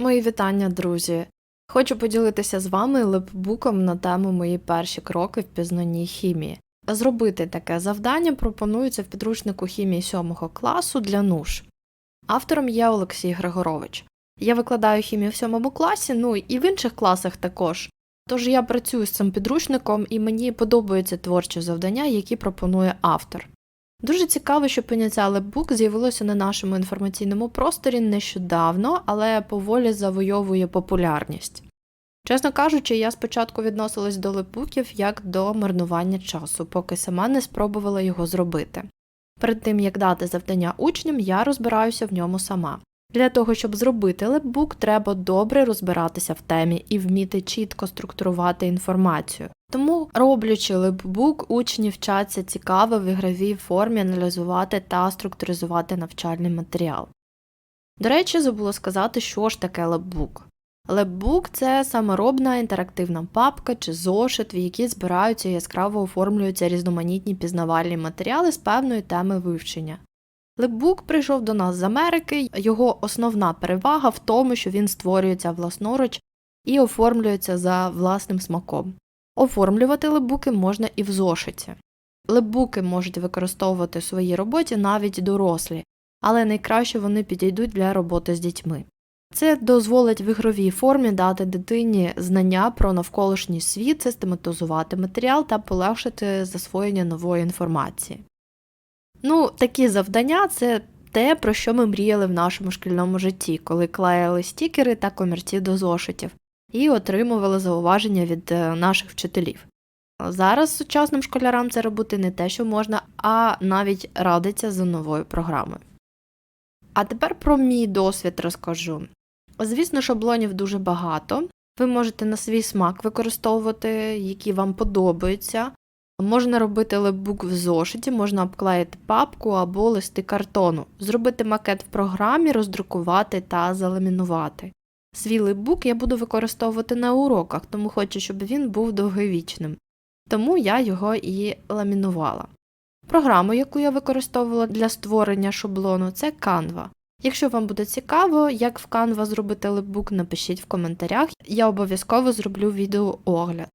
Мої вітання, друзі! Хочу поділитися з вами лепбуком на тему Мої перші кроки в пізнанні хімії. Зробити таке завдання пропонується в підручнику хімії 7 класу для НУШ. Автором є Олексій Григорович. Я викладаю хімію в 7 класі, ну і в інших класах також. Тож я працюю з цим підручником і мені подобаються творчі завдання, які пропонує автор. Дуже цікаво, що поняття лепбук з'явилося на нашому інформаційному просторі нещодавно, але поволі завойовує популярність. Чесно кажучи, я спочатку відносилась до лепбуків як до марнування часу, поки сама не спробувала його зробити. Перед тим як дати завдання учням, я розбираюся в ньому сама. Для того, щоб зробити лепбук, треба добре розбиратися в темі і вміти чітко структурувати інформацію. Тому, роблячи лепбук, учні вчаться цікаво в ігровій формі аналізувати та структуризувати навчальний матеріал. До речі, забула сказати, що ж таке лепбук. Лепбук це саморобна інтерактивна папка чи зошит, в якій збираються і яскраво оформлюються різноманітні пізнавальні матеріали з певної теми вивчення. Лепбук прийшов до нас з Америки, його основна перевага в тому, що він створюється власноруч і оформлюється за власним смаком. Оформлювати лепбуки можна і в зошиті. Лепбуки можуть використовувати в своїй роботі навіть дорослі, але найкраще вони підійдуть для роботи з дітьми. Це дозволить в ігровій формі дати дитині знання про навколишній світ, систематизувати матеріал та полегшити засвоєння нової інформації. Ну, такі завдання це те, про що ми мріяли в нашому шкільному житті, коли клеїли стікери та комірці до зошитів і отримували зауваження від е, наших вчителів. Зараз сучасним школярам це робити не те, що можна, а навіть радиться за новою програмою. А тепер про мій досвід розкажу. Звісно, шаблонів дуже багато. Ви можете на свій смак використовувати, які вам подобаються. Можна робити лепбук в зошиті, можна обклеїти папку або листи картону, зробити макет в програмі, роздрукувати та заламінувати. Свій лепбук я буду використовувати на уроках, тому хочу, щоб він був довговічним. Тому я його і ламінувала. Програму, яку я використовувала для створення шаблону, це Canva. Якщо вам буде цікаво, як в Canva зробити лепбук, напишіть в коментарях, я обов'язково зроблю відеоогляд.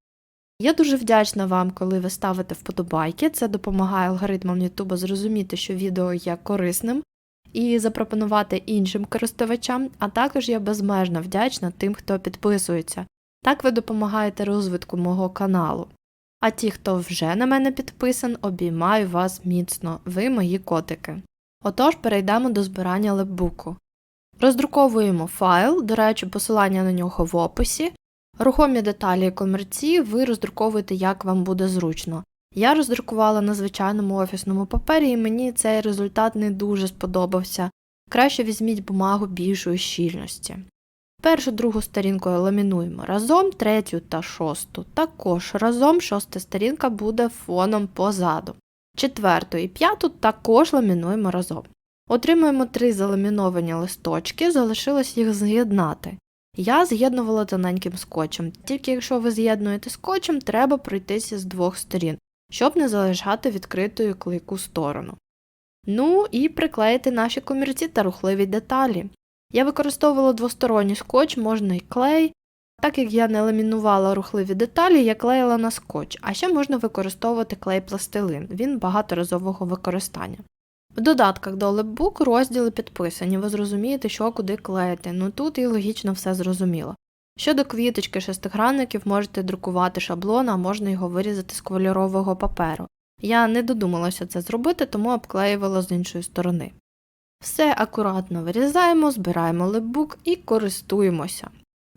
Я дуже вдячна вам, коли ви ставите вподобайки, це допомагає алгоритмам YouTube зрозуміти, що відео є корисним, і запропонувати іншим користувачам, а також я безмежно вдячна тим, хто підписується. Так ви допомагаєте розвитку мого каналу. А ті, хто вже на мене підписан, обіймаю вас міцно, ви мої котики. Отож, перейдемо до збирання лепбуку. Роздруковуємо файл, до речі, посилання на нього в описі. Рухомі деталі і комерції ви роздруковуєте, як вам буде зручно. Я роздрукувала на звичайному офісному папері, і мені цей результат не дуже сподобався. Краще візьміть бумагу більшої щільності. Першу другу сторінку ламінуємо разом, третю та шосту. Також разом шоста сторінка буде фоном позаду. Четверту і п'яту також ламінуємо разом. Отримуємо три заламіновані листочки, залишилось їх з'єднати. Я з'єднувала тоненьким скотчем, тільки якщо ви з'єднуєте скотчем, треба пройтися з двох сторін, щоб не залишати відкритою клейку сторону. Ну і приклеїти наші комірці та рухливі деталі. Я використовувала двосторонній скотч, можна і клей. Так як я не ламінувала рухливі деталі, я клеїла на скотч, а ще можна використовувати клей пластилин, він багаторазового використання. В додатках до лепбук розділи підписані, ви зрозумієте, що куди клеїти, ну тут і логічно все зрозуміло. Щодо квіточки шестигранників можете друкувати шаблон, а можна його вирізати з кольорового паперу. Я не додумалася це зробити, тому обклеювала з іншої сторони. Все акуратно вирізаємо, збираємо лепбук і користуємося.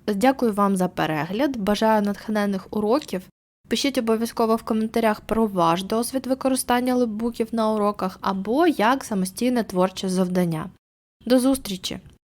Дякую вам за перегляд, бажаю натхненних уроків. Пишіть обов'язково в коментарях про ваш досвід використання лепбуків на уроках або як самостійне творче завдання. До зустрічі!